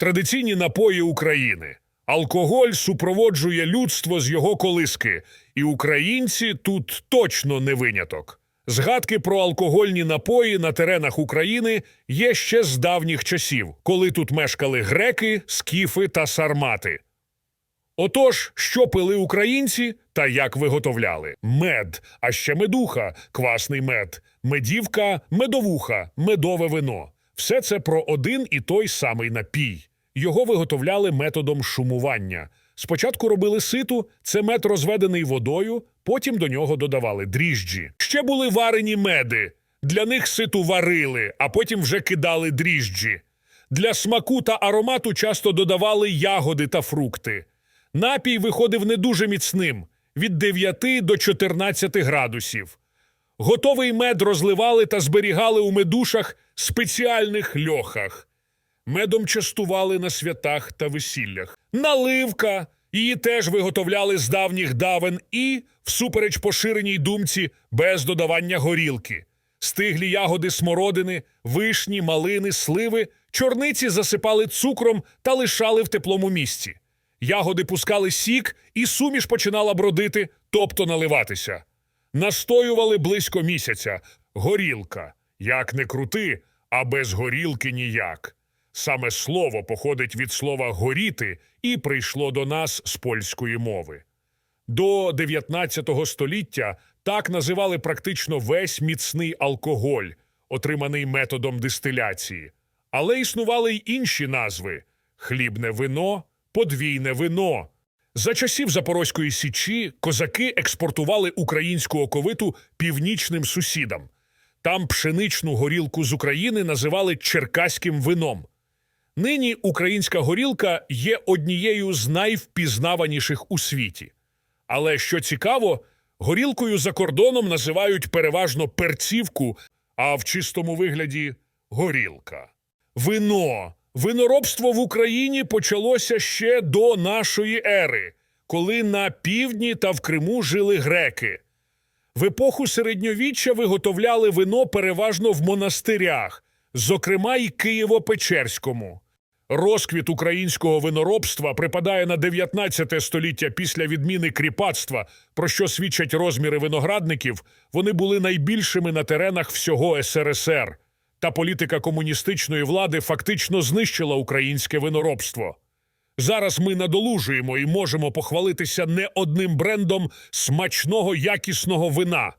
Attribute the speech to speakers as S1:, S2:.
S1: Традиційні напої України. Алкоголь супроводжує людство з його колиски, і українці тут точно не виняток. Згадки про алкогольні напої на теренах України є ще з давніх часів, коли тут мешкали греки, скіфи та сармати. Отож, що пили українці та як виготовляли? Мед, а ще медуха, квасний мед, медівка, медовуха, медове вино. Все це про один і той самий напій. Його виготовляли методом шумування. Спочатку робили ситу, це мед розведений водою, потім до нього додавали дріжджі. Ще були варені меди. Для них ситу варили, а потім вже кидали дріжджі. Для смаку та аромату часто додавали ягоди та фрукти. Напій виходив не дуже міцним від 9 до 14 градусів. Готовий мед розливали та зберігали у медушах спеціальних льохах. Медом частували на святах та весіллях. Наливка її теж виготовляли з давніх давен і, всупереч поширеній думці, без додавання горілки. Стиглі ягоди смородини, вишні, малини, сливи, чорниці засипали цукром та лишали в теплому місці. Ягоди пускали сік, і суміш починала бродити, тобто наливатися. Настоювали близько місяця. Горілка. Як не крути, а без горілки ніяк. Саме слово походить від слова горіти і прийшло до нас з польської мови. До 19 століття так називали практично весь міцний алкоголь, отриманий методом дистиляції. Але існували й інші назви: хлібне вино, подвійне вино. За часів Запорозької січі козаки експортували українську оковиту північним сусідам. Там пшеничну горілку з України називали черкаським вином. Нині українська горілка є однією з найвпізнаваніших у світі. Але що цікаво, горілкою за кордоном називають переважно перцівку, а в чистому вигляді горілка. Вино. Виноробство в Україні почалося ще до нашої ери, коли на півдні та в Криму жили греки. В епоху середньовіччя виготовляли вино переважно в монастирях, зокрема й Києво-Печерському. Розквіт українського виноробства припадає на 19 століття після відміни кріпацтва, про що свідчать розміри виноградників. Вони були найбільшими на теренах всього СРСР. Та політика комуністичної влади фактично знищила українське виноробство. Зараз ми надолужуємо і можемо похвалитися не одним брендом смачного якісного вина.